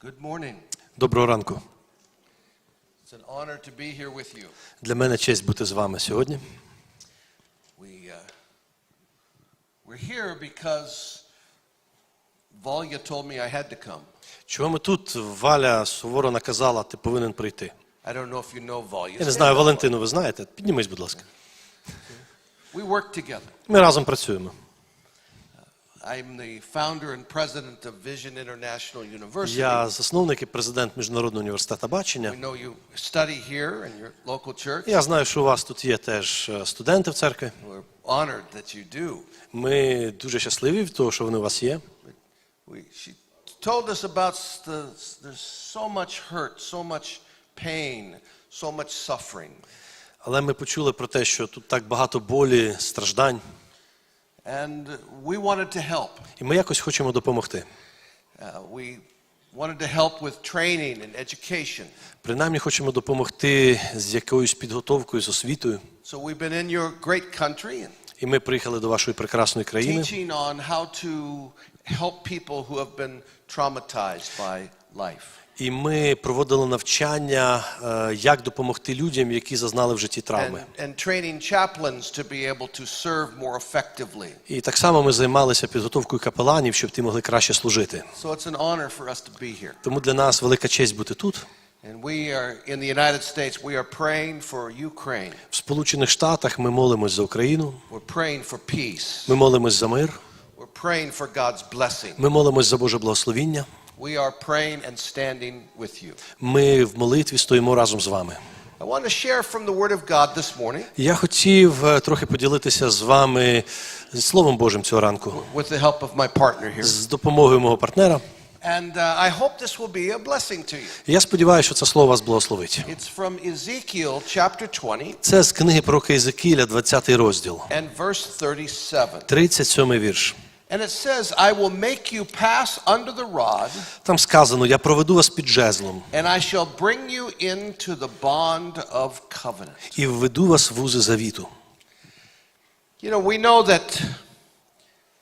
Good morning. Доброго ранку. It's an honor to be here with you. Для мене честь бути з вами сьогодні. We, uh, we're here because Volya told me I had to come. Чого ми тут? Валя суворо наказала, ти повинен прийти. I don't know if you know. Я не знаю. Валентину, ви знаєте? Піднімись, будь ласка. We work together. Ми разом працюємо. Я засновник і президент Міжнародного університету We бачення. know you study here in your local church. Я знаю, що у вас тут є теж е, студенти в церкві. We're honored that you do. Ми дуже щасливі від того, що вони у вас є. Told us about the, there's so much hurt, so much pain, so much suffering. Але ми почули про те, що тут так багато болі, страждань, And we wanted to help. і ми якось хочемо допомогти. Uh, we wanted to help with training and education. Принаймні хочемо допомогти з якоюсь підготовкою, з освітою. So we've been in your great country І ми приїхали до вашої прекрасної країни. teaching on how to help people who have been traumatized by life. І ми проводили навчання, е, як допомогти людям, які зазнали в житті травми. І так само ми займалися підготовкою капеланів, щоб ті могли краще служити. Тому для нас велика честь бути тут. And we are in the United States, we are praying for Ukraine. В Сполучених Штатах ми молимось за Україну, We're praying for peace. ми молимось за мир, We're praying for God's blessing. ми молимось за Боже благословіння. We are praying and standing with you. Ми в молитві стоїмо разом з вами. I want to share from the Word of God this morning Я хотів е, трохи поділитися з вами Словом Божим цього ранку with the help of my partner here. з допомогою мого партнера. And uh, I hope this will be a blessing to you. Я сподіваюся, що це слово вас благословить. It's from Ezekiel chapter 20 Це з книги пророка Єзекіля, 20 розділ, and verse 37. 37 вірш. And it says, I will make you pass under the rod, Там сказано: Я проведу вас під жезлом and I shall bring you into the bond of covenant. і введу вас в вузи завіту. You know, we know that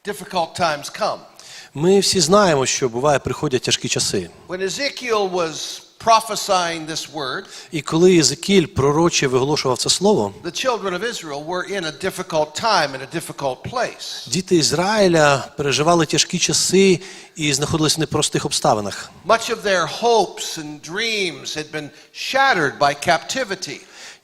difficult times come. Ми всі знаємо, що буває, приходять тяжкі часи. When Ezekiel was prophesying this word, І коли Єзекіль пророче виголошував це слово, the children of Israel were in a difficult time, in a difficult place. діти Ізраїля переживали тяжкі часи і знаходились в непростих обставинах. Much of their hopes and dreams had been shattered by captivity.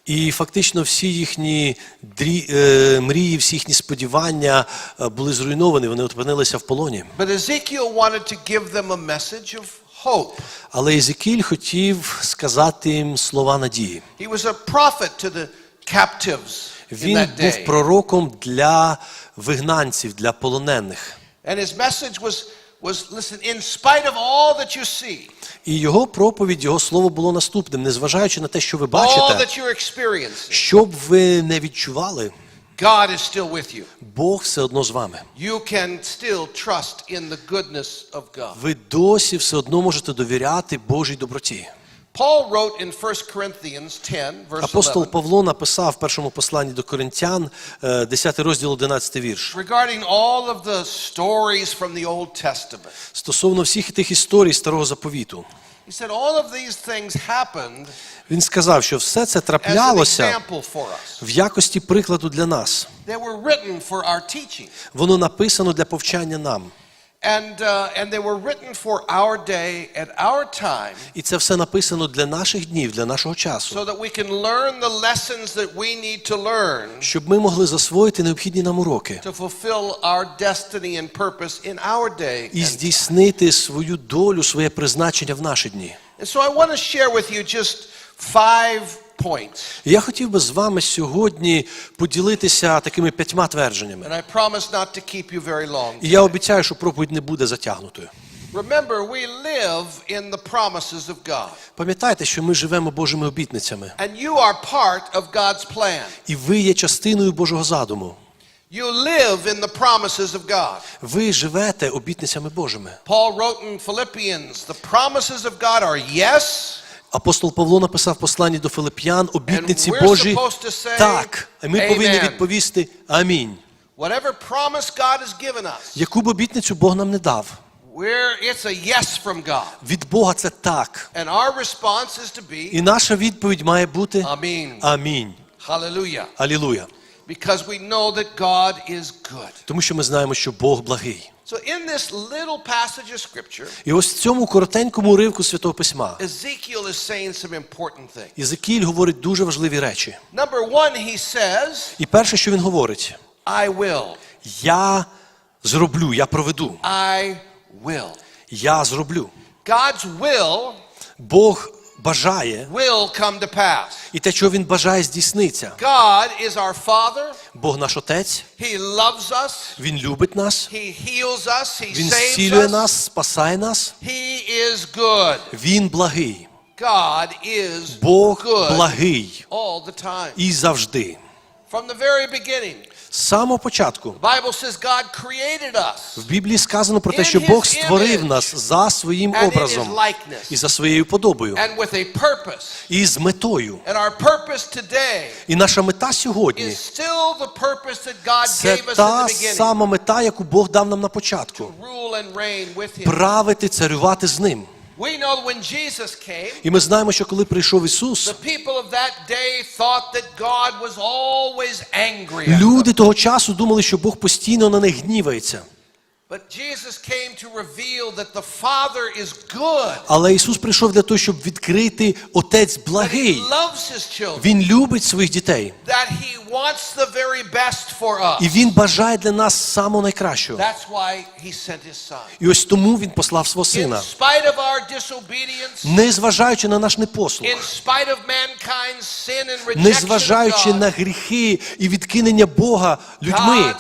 І фактично всі їхні дрі, е, мрії, всі їхні сподівання е, були зруйновані, вони опинилися в полоні. But Ezekiel wanted to give them a message of hope. Але Єзекіль хотів сказати їм слова надії. He was a prophet to the captives Він був пророком для вигнанців, для полонених. And his message was, was listen, in spite of all that you see, І його проповідь, його слово було наступним, незважаючи на те, що ви all that you're experiencing, що б ви не відчували, God is still with you. Бог все одно з вами. You can still trust in the goodness of God. Ви досі все одно можете довіряти Божій доброті. Paul wrote in 1 Corinthians 10, verse Апостол Павло написав в першому посланні до Коринтян, е, 10 розділ, 11 вірш. regarding all of the stories from the Old Testament. Стосовно всіх тих історій Старого Заповіту. Він сказав, що все це траплялося в якості прикладу для нас. Воно написано для повчання нам. And, uh, and they were written for our day at our time І це все написано для наших днів, для нашого часу. so that we can learn the lessons that we need to learn Щоб ми могли засвоїти необхідні нам уроки to fulfill our destiny and purpose in our day. і And, здійснити свою долю, своє призначення в наші дні. and so I want to share with you just five points. І Я хотів би з вами сьогодні поділитися такими п'ятьма твердженнями. І я обіцяю, що проповідь не буде затягнутою. Remember, we live in the promises of God. Пам'ятайте, що ми живемо Божими обітницями, And you are part of God's plan. і ви є частиною Божого задуму. You live in the promises of God. Ви живете обітницями Божими. Paul wrote in Philippians, the promises of God are yes, Апостол Павло написав посланні до Филип'ян обітниці Божі так. А ми повинні відповісти Амінь. Яку б обітницю Бог нам не дав. Від Бога це так. І наша відповідь має бути Amen. Амінь. Алілуя. Because we know that God is good. Тому що ми знаємо, що Бог благий. So in this little passage of scripture, І ось в цьому коротенькому уривку Святого Письма Ezekiel is saying some important things. Єзекіль говорить дуже важливі речі. Number one, he says, І перше, що він говорить, I will. я зроблю, я проведу, I will. я зроблю. God's will Бог бажає, will come to pass. і те, що він бажає, здійсниться. God is our Father. Бог наш Отець, He loves us. Він любить нас, He heals us. He Він saves зцілює us. нас, спасає нас. He is good. Він благий. God is Бог good благий all the time. і завжди. From the very beginning, З самого початку в Біблії сказано про те, що Бог створив нас за своїм образом і за своєю подобою, і з метою. І наша мета сьогодні це та сама мета, яку Бог дав нам на початку. Правити, царювати з ним. We know that when Jesus came, І ми знаємо, що коли прийшов Ісус, the people of that day thought that God was always angry. at them. люди того часу думали, що Бог постійно на них гнівається. Але Ісус прийшов для того, щоб відкрити Отець благий. Він любить своїх дітей. І Він бажає для нас самого найкращого. І ось тому Він послав свого Сина. Незважаючи на наш непослух, незважаючи на гріхи і відкинення Бога людьми,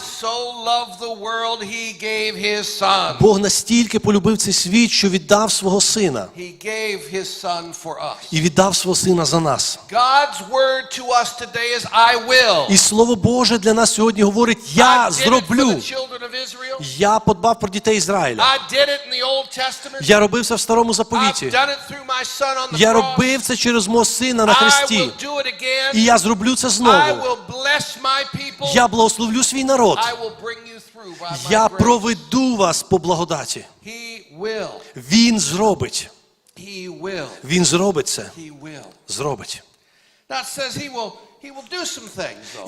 Бог настільки полюбив цей світ, що віддав свого сина і віддав свого сина за нас. І слово Боже для нас сьогодні говорить: Я зроблю. Я подбав про дітей Ізраїля. Я робив це в старому заповіті. Я робив це через мого сина на хресті. І я зроблю це знову. Я благословлю свій народ. Я проведу вас по благодаті. Він зробить. Він зробить це. Зробить.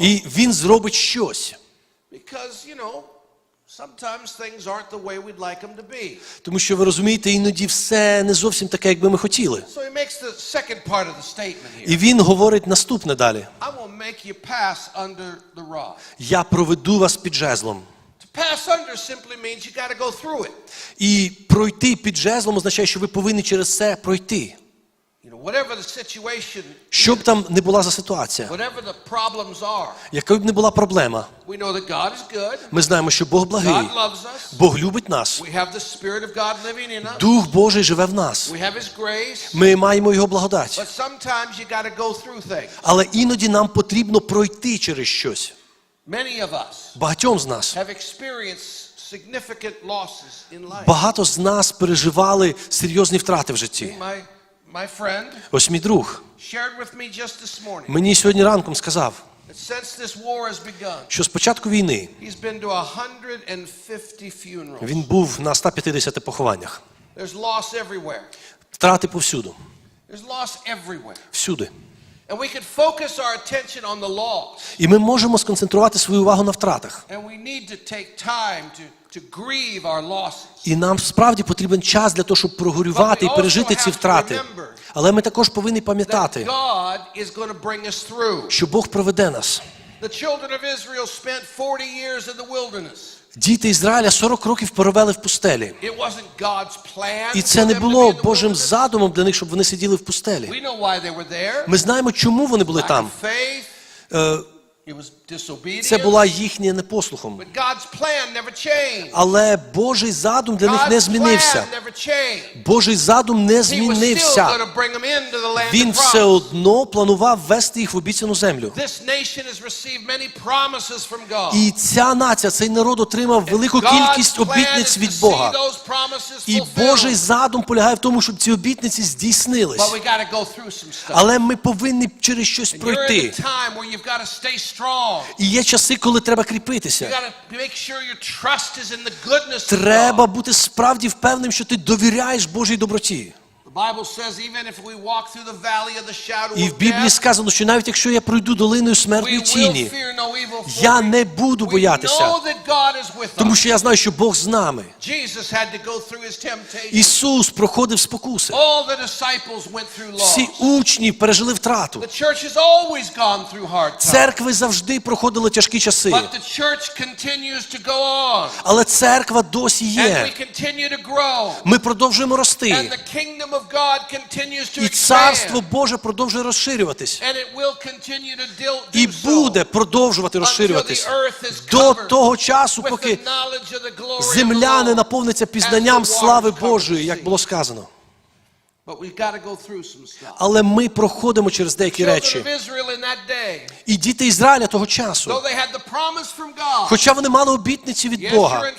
І він зробить щось. Тому що ви розумієте, іноді все не зовсім таке, як би ми хотіли. І він говорить наступне далі. Я проведу вас під жезлом. Pass under simply means you got to go through it. І пройти під жезлом означає, що ви повинні через це пройти. You know, whatever the situation, Що б там не була за ситуація, whatever the problems are, якою б не була проблема, we know that God is good. ми знаємо, що Бог благий, God loves us. Бог любить нас, We have the Spirit of God living in us. Дух Божий живе в нас. We have His grace. Ми маємо його благодать. But sometimes you got to go through things. Але іноді нам потрібно пройти через щось. Багатьом з нас. Багато з нас переживали серйозні втрати в житті. Ось мій друг мені сьогодні ранком сказав, що з початку війни he's been to 150 funerals. він був на 150 похованнях. Втрати повсюду. Всюди. And we could focus our attention on the loss. І ми можемо сконцентрувати свою увагу на втратах. And we need to take time to, to grieve our losses. І нам справді потрібен час для того, щоб прогорювати і пережити ці втрати. Але ми також повинні пам'ятати, God is going to bring us through. що Бог проведе нас. The children of Israel spent 40 years in the wilderness. Діти Ізраїля 40 років провели в пустелі. І це не було Божим задумом для них, щоб вони сиділи в пустелі. Ми знаємо, чому вони були там. Це була їхня непослухом. Але Божий задум для них не змінився. Божий задум не змінився. Він все одно планував ввести їх в обіцяну землю. І ця нація, цей народ отримав велику кількість обітниць від Бога. І. Божий задум полягає в тому, щоб ці обітниці здійснились. Але ми повинні через щось пройти. І є часи, коли треба кріпитися. Треба бути справді впевненим, що ти довіряєш Божій доброті. І в Біблії сказано, що навіть якщо я пройду долиною смертної тіні, я не буду боятися, тому що я знаю, що Бог з нами. Ісус проходив спокуси. Всі учні пережили втрату. Церкви завжди проходили тяжкі часи, але церква досі є. Ми продовжуємо рости, і царство. Боже продовжує розширюватись. І буде продовжувати розширюватись до того часу, поки земля не наповниться пізнанням слави Божої, як було сказано. Але ми проходимо через деякі речі. І діти Ізраїля того часу, хоча вони мали обітниці від Бога,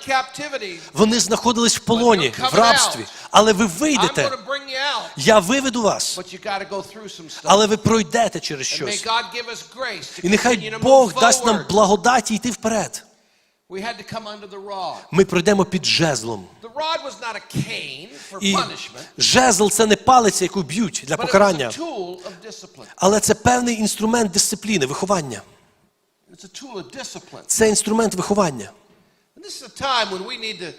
вони знаходились в полоні, в рабстві. Але ви вийдете, я виведу вас, але ви пройдете через щось. І нехай Бог дасть нам благодаті йти вперед. Ми пройдемо під жезлом. The rod was not a cane for І жезл це не палиця, яку б'ють для покарання, a tool of discipline. але це певний інструмент дисципліни, виховання. It's a tool of discipline. Це інструмент виховання. And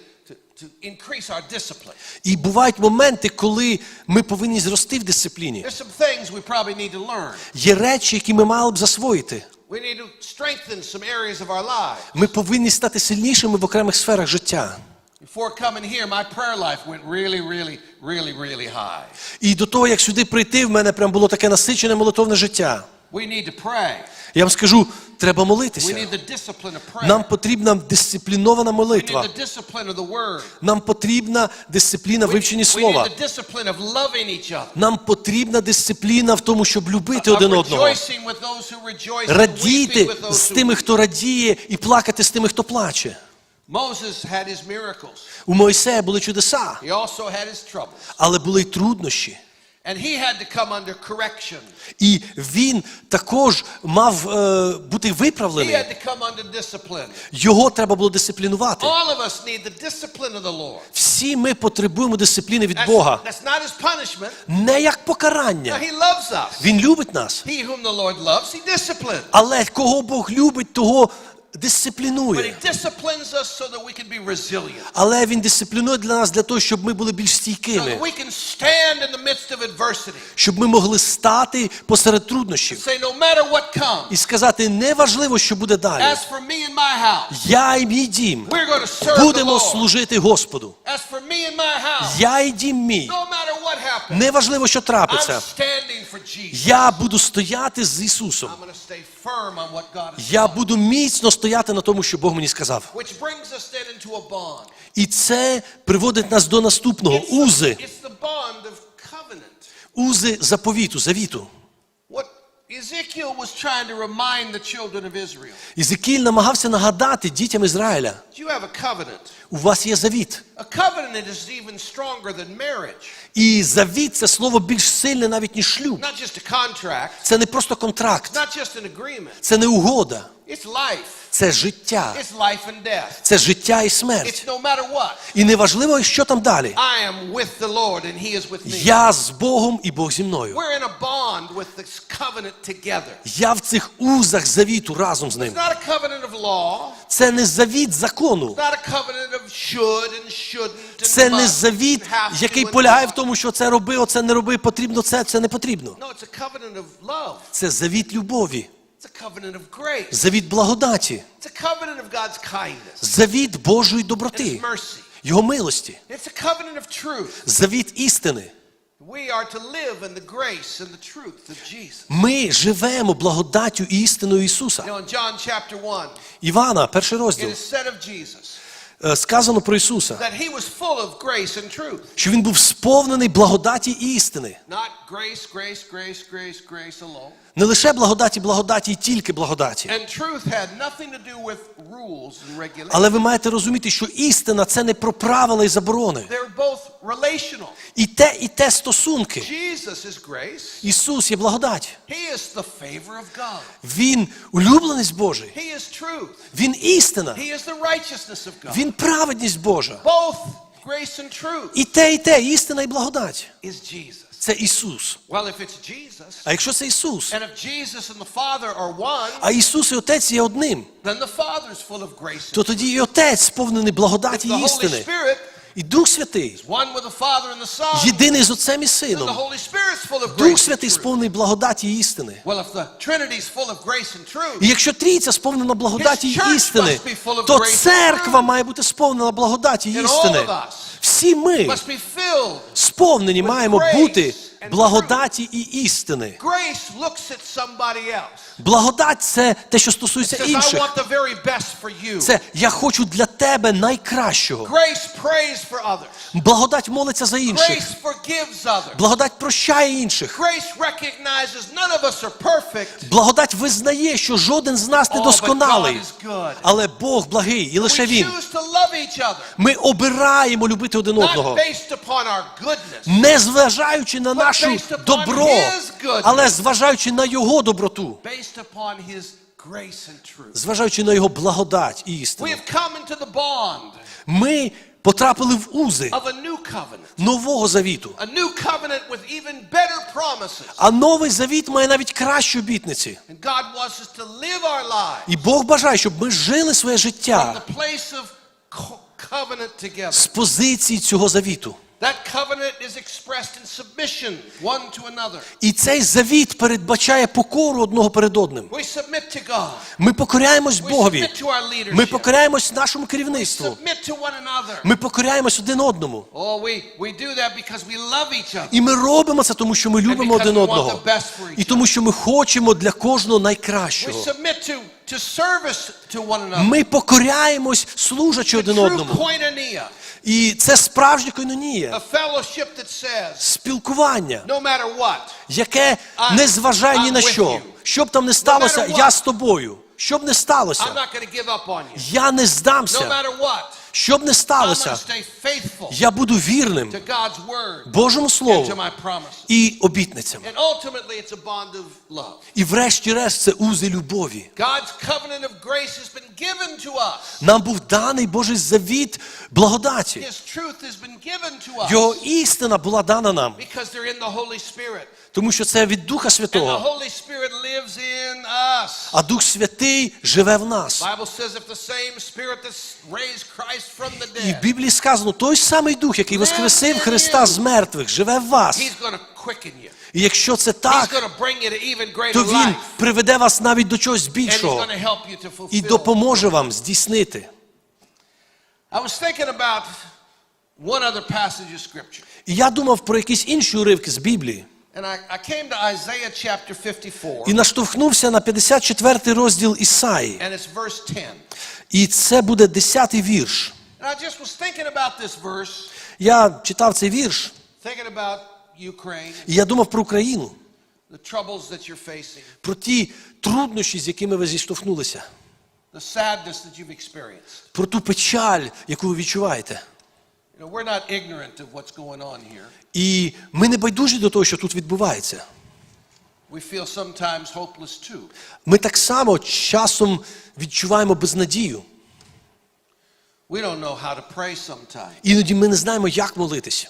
І бувають моменти, коли ми повинні зрости в дисципліні. There's some things we probably need to learn. Є речі, які ми мали б засвоїти. We need to strengthen some areas of our lives. Ми повинні стати сильнішими в окремих сферах життя. Before coming here, my prayer life went really, really, really, really high. І до того, як сюди прийти, в мене прям було таке насичене молитовне життя. Я вам скажу, треба молитися. Нам потрібна дисциплінована молитва. Нам потрібна дисципліна в вивченні слова. Нам потрібна дисципліна в тому, щоб любити один одного. Радіти з тими, хто радіє, і плакати з тими, хто плаче. У Мойсея були чудеса, але були й труднощі. And he had to come under correction. І він також мав е, бути виправлений. He had to come under discipline. Його треба було дисциплінувати. All of us need the discipline of the Lord. Всі ми потребуємо дисципліни від That's, Бога. that's not his punishment. Не як покарання. he loves us. Він любить нас. He whom the Lord loves, he disciplines. Але кого Бог любить, того дисциплінує. Але він дисциплінує для нас для того, щоб ми були більш стійкими, щоб ми могли стати посеред труднощів і сказати, неважливо, що буде далі. Я і мій дім будемо служити Господу. Я і дім мій. Неважливо, що трапиться. Я буду стояти з Ісусом. Я буду міцно стояти на тому, що Бог мені сказав. І це приводить нас до наступного узи, узи заповіту, завіту. Ізекіль намагався нагадати дітям Ізраїля: у вас є завіт. І завіт це слово більш сильне навіть ніж шлюб. Це не просто контракт, це не угода. Це життя, It's life and death. це життя і It's смерть. no matter what. І неважливо, що там далі. I am with the Lord and He is with me. Я з Богом і Бог зі мною. We're in a bond with this covenant together. Я в цих узах завіту разом з ним. Це не завіт закону. Це не завіт, який полягає в тому, що це роби, оце не роби, потрібно це, це не потрібно. Це завіт любові, Завіт благодаті, завіт Божої доброти. Його милості, завіт істини. Ми живемо благодаттю і істиною Ісуса. You know, in John chapter 1, Івана, перший розділ, е, сказано про Ісуса, що Він був сповнений благодаті і істини. Не лише благодаті, благодаті і тільки благодаті. Але ви маєте розуміти, що істина це не про правила і заборони. І те, і те стосунки. Ісус є благодать. Він улюбленість Божий. Він істина. Він праведність Божа. І те, і те, істина і благодать. Це Ісус. Well, if it's Jesus, А якщо це Ісус, and if Jesus and the Father are one, а Ісус і Отець є одним, then the Father's full of grace. то тоді і Отець сповнений благодаті і істини. І Дух Святий, єдиний з Отцем і Сином. Дух Святий сповнений благодаті і істини. І якщо трійця сповнена благодаті і істини, то церква має бути сповнена благодаті і істини. Всі ми сповнені маємо бути благодаті і істини. Благодать це те, що стосується інших. Це я хочу для тебе найкращого. Благодать молиться за інших. Благодать прощає інших. Благодать визнає, що жоден з нас не Oh, досконалий. Is good. Але Бог благий, і лише Він. Ми обираємо любити один одного, не зважаючи на нашу добро, але зважаючи на Його доброту, зважаючи на Його благодать і істину. Ми потрапили в узи нового завіту. А новий завіт має навіть кращі обітниці. І Бог бажає, щоб ми жили своє життя з позиції цього завіту. That covenant is expressed in submission one to another. І цей завіт передбачає покору одного перед одним. We submit to God. Ми покоряємось We Богові. Ми покоряємось нашому We керівництву. submit to one another. Ми покоряємось один одному. Oh. І ми робимо це, тому що ми любимо один одного. І тому, що ми хочемо для кожного We найкращого. submit to, to service to one another. Ми покоряємось, служачи один одному. І це справжня койнонія, спілкування, яке не зважає ні на що. Щоб там не сталося, я з тобою. Що б не сталося, я не здамся. matter what, Що б не сталося, я буду вірним Божому Слову і обітницям. І врешті-решт це узи любові. Нам був даний Божий завіт благодаті. Його істина була дана нам, тому що це від Духа Святого. А Дух Святий живе в нас. І в Біблії сказано, той самий Дух, який воскресив Христа з мертвих, живе в вас. І якщо це так, то Він приведе вас навіть до чогось більшого і допоможе вам здійснити. І я думав про якісь інші уривки з Біблії. And I, I came to Isaiah chapter 54, І наштовхнувся на 54 розділ Ісаї. 10. І це буде 10-й вірш. Я читав цей вірш, і я думав про Україну, про ті труднощі, з якими ви зіштовхнулися, про ту печаль, яку ви відчуваєте. І ми не байдужі до того, що тут відбувається. Ми так само часом відчуваємо безнадію. Іноді ми не знаємо, як молитися.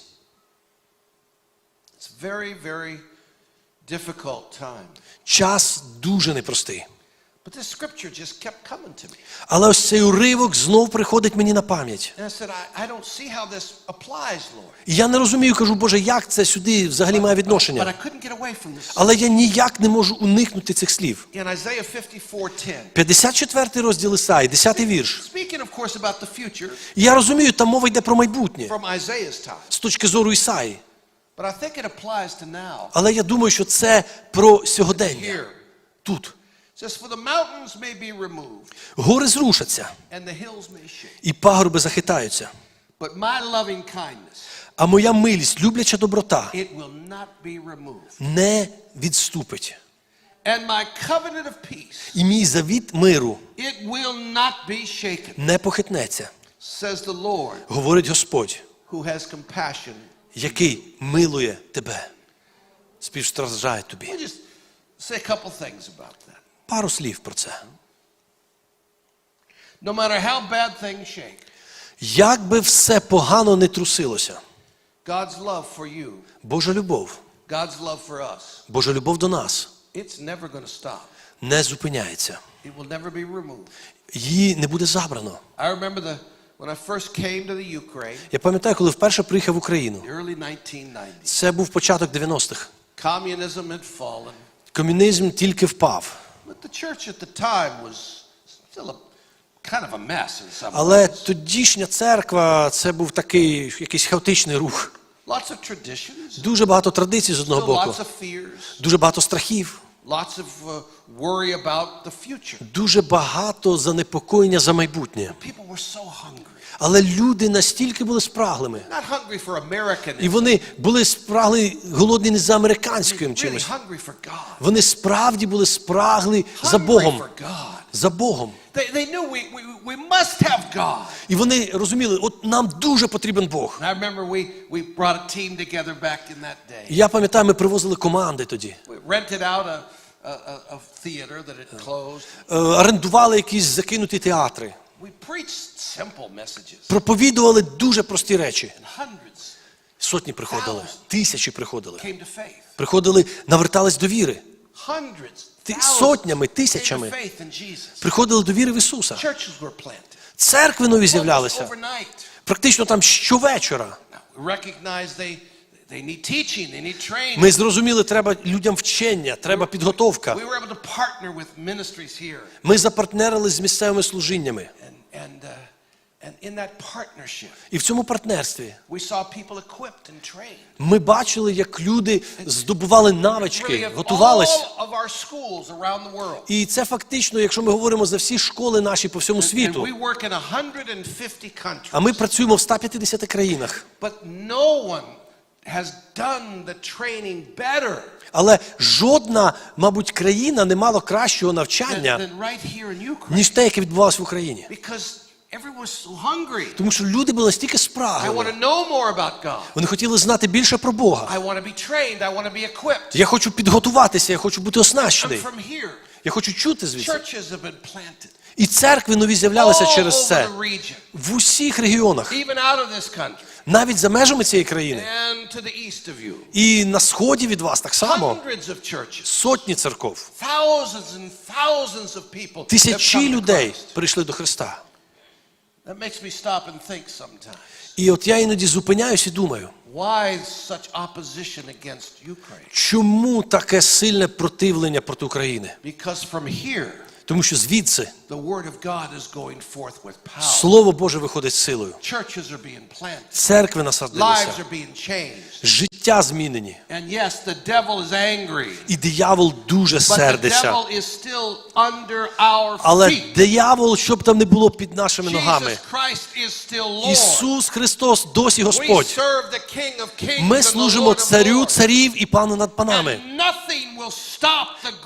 Час дуже непростий. Але ось цей уривок знов приходить мені на пам'ять. And I said, I, I don't see how this applies, Lord. І я не розумію, кажу, Боже, як це сюди взагалі має But відношення. I couldn't get away from this. Але я ніяк не можу уникнути цих слів. In Isaiah 54:10. 54 розділ Ісаї, 10 вірш. Speaking, of course, about the future я розумію, там мова йде про майбутнє from Isaiah's time. з точки зору Ісаї. But I think it applies to now. Але я думаю, що це про сьогодення. Here. Тут. It For the mountains may be removed, Гори зрушаться, and the hills may shake. і пагорби захитаються. But my loving kindness, А моя милість, любляча доброта, не відступить. And my covenant of peace, І мій завіт миру не похитнеться, says the Lord, говорить Господь, який милує тебе, співстраждає тобі. Пару слів про це. No matter how bad things shake, Як би все погано не трусилося, God's love for you, Божа любов, God's love for us, Божа любов до нас it's never to stop. не зупиняється. It will never be removed. Її не буде забрано. I remember the when I first came to the Ukraine, Я пам'ятаю, коли вперше приїхав в Україну. early 1990s. Це був початок 90-х. Communism had fallen, Комунізм тільки впав. But the church at the time was still a kind of a mess in some Але ways. тодішня церква це був такий якийсь хаотичний рух. Lots of traditions, Дуже багато традицій з одного боку, lots of fears, дуже багато страхів, lots of uh, worry about the future. дуже багато занепокоєння за майбутнє. People were so hungry. Але люди настільки були спраглими. І вони були спрагли голодні не за американським чимось. Вони справді були спрагли за Богом. За Богом. І вони розуміли, от нам дуже потрібен Бог. І я пам'ятаю, ми привозили команди тоді. Е, орендували якісь закинуті театри. Проповідували дуже прості речі. Сотні приходили, тисячі приходили. Приходили, навертались до віри. Сотнями, тисячами. Приходили до віри в Ісуса. Церкви нові з'являлися. Практично там щовечора. Ми зрозуміли, треба людям вчення, треба підготовка. Ми запартнерили з місцевими служіннями. And, and, uh, and in that partnership, І в цьому партнерстві ми бачили, як люди здобували навички, world. І це фактично, якщо ми говоримо за всі школи наші по всьому світу. we work in 150 countries. А ми працюємо в 150 країнах. Але жодна, мабуть, країна не мала кращого навчання, ніж те, яке відбувалося в Україні. Because. Тому що люди були about God. Вони хотіли знати більше про Бога. Я хочу підготуватися, я хочу бути оснащений. Я хочу чути звідси. І церкви нові з'являлися через це. в усіх регіонах, навіть за межами цієї країни. І на сході від вас так само. Сотні церков, тисячі людей прийшли до Христа. That makes me stop and think sometimes. І от я іноді зупиняюсь і думаю, Why such opposition against Ukraine? чому таке сильне противлення проти України? Because from here, Тому що звідси Слово Боже виходить з силою. Церкви насадилися, життя змінені. І диявол дуже сердиться. Але диявол, щоб там не було під нашими ногами. Ісус Христос досі Господь. Ми служимо царю царів і пану над панами.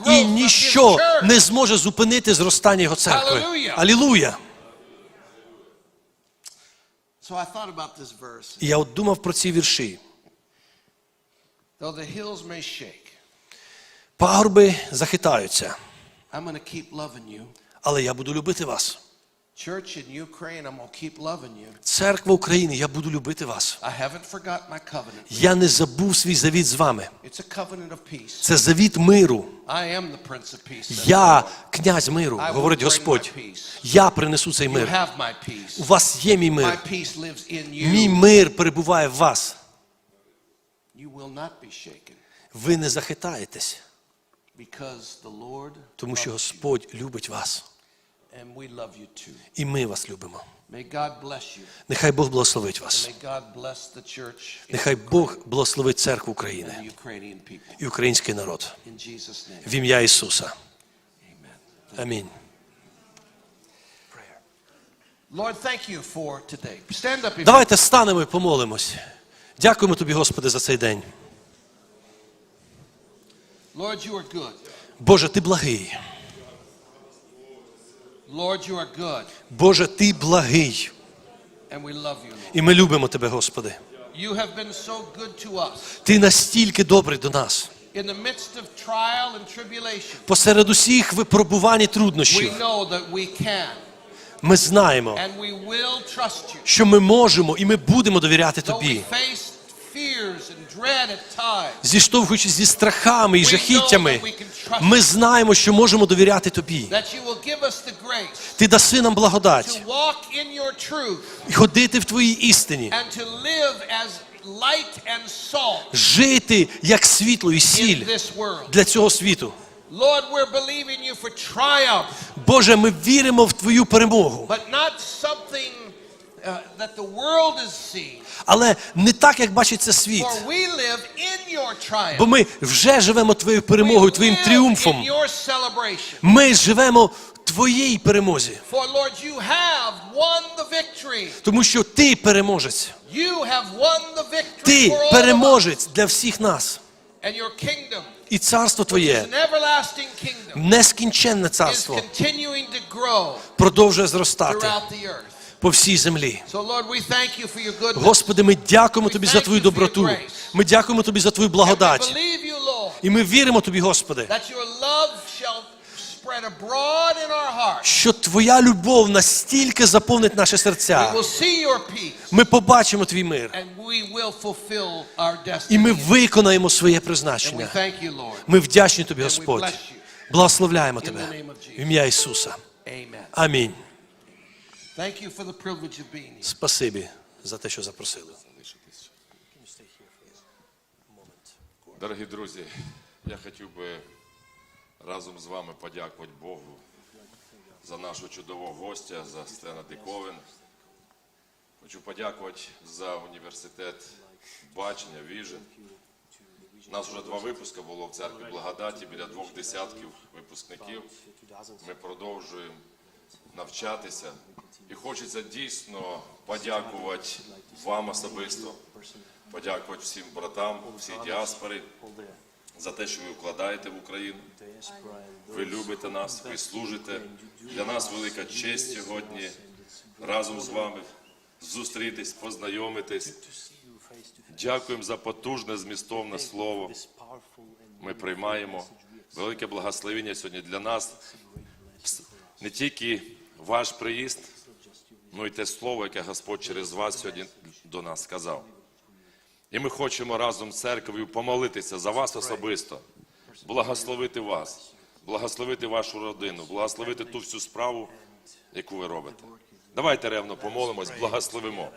І ніщо не зможе зупинити зростання його церкви. Алілуя. Алілуя! So I thought about this verse. І я от думав про ці вірші. Though the hills may shake, Пагорби захитаються, I'm going to keep loving you. але я буду любити вас. Церква України, я буду любити вас. Я не забув свій завіт з вами. Це завіт миру. Я князь миру, говорить Господь. Я принесу цей мир. У вас є мій мир. Мій мир перебуває в вас. Ви не захитаєтесь, тому що Господь любить вас. І ми вас любимо. Нехай Бог благословить вас. Нехай Бог благословить церкву України і український народ. В ім'я Ісуса. Амінь. Давайте станемо і помолимось. Дякуємо тобі, Господи, за цей день. Боже, ти благий. Lord, you are good, Боже, ти благий. and we love you, Lord. І ми любимо тебе, Господи. You have been so good to us. Ти настільки добрий до нас. In the midst of trial and tribulation, Посеред усіх випробувань і we труднощів know that we can ми знаємо, and we will trust you. що ми можемо і ми будемо довіряти Though we тобі. face fears and Зіштовхуючись зі страхами і жахіттями, ми знаємо, що можемо довіряти тобі. Ти даси нам благодать і ходити в твоїй істині, жити як світло і сіль для цього світу. Lord, we're believing you for triumph, Боже, ми віримо в твою перемогу, but not something але не так, як бачиться світ. For we live in your triumph. Бо ми вже живемо твоєю перемогою, твоїм тріумфом. in your celebration. Ми живемо твоїй перемозі, тому що ти переможець. Ти переможець для всіх нас. І царство Твоє, нескінченне царство, продовжує зростати. По всій землі. Господи, ми дякуємо Тобі за Твою доброту. Ми дякуємо Тобі за Твою благодать. І ми віримо Тобі, Господи, що Твоя любов настільки заповнить наші серця. Ми побачимо Твій мир. І ми виконаємо своє призначення. Ми вдячні Тобі, Господь. Благословляємо Тебе. В ім'я Ісуса. Амінь. Спасибі за те, що запросили. Дорогі друзі, я хотів би разом з вами подякувати Богу за нашого чудового гостя, за Стена Диковин. Хочу подякувати за університет бачення, Vision. У нас вже два випуски було в церкві благодаті, біля двох десятків випускників. Ми продовжуємо навчатися. І хочеться дійсно подякувати вам особисто, подякувати всім братам, всій діаспорі за те, що ви вкладаєте в Україну. Ви любите нас, ви служите. Для нас велика честь сьогодні разом з вами зустрітись, познайомитись. Дякуємо за потужне змістовне слово. Ми приймаємо велике благословення сьогодні для нас. Не тільки ваш приїзд, ну й те слово, яке Господь через вас сьогодні до нас сказав. І ми хочемо разом з церквою помолитися за вас особисто, благословити вас, благословити вашу родину, благословити ту всю справу, яку ви робите. Давайте ревно помолимось, благословимо.